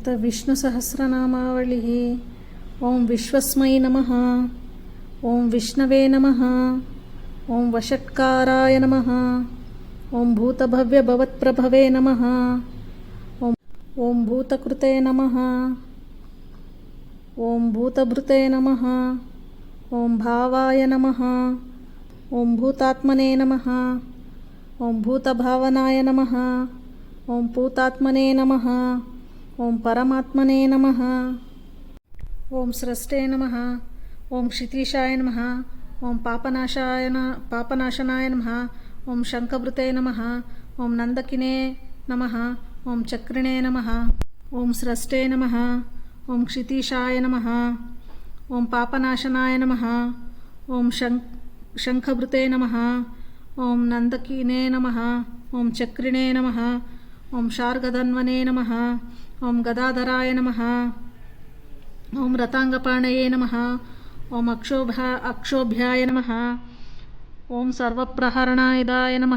अथ विष्णुसहस्रनामावलिः। ॐ विश्वस्मै नमः। ॐ विष्णवे नमः। ॐ वषट्काराय नमः। ॐ भूतभव्यभवत्प्रभवे नमः। ॐ भूतकृते नमः। ॐ भूतभृते नमः। ॐ भावाय नमः। ॐ भूतात्मने नमः। ॐ भूतभावनाय नमः। ॐ पूतात्मने नमः। ॐ परमात्मने नमः ॐ स्रष्टे नमः ॐ क्षितीशाय नमः ॐ पापनाशाय पापनाशनाय नमः ॐ शङ्खभृते नमः ॐ नन्दकिने नमः ॐ चक्रिणे नमः ॐ स्रष्टे नमः ॐ क्षितीशाय नमः ॐ पापनाशनाय नमः ॐ शङ् शङ्खभृते नमः ॐ नन्दकिने नमः ॐ चक्रिणे ఓం శార్గధన్వనే నమ. ఓం గదాధరాయ నమ. ఓం రతాంగపాణయే నమ. ఓం అక్షోభ అక్షోభ్యాయ నమ. ఓం సర్వప్రహరణాయుధాయ నమ.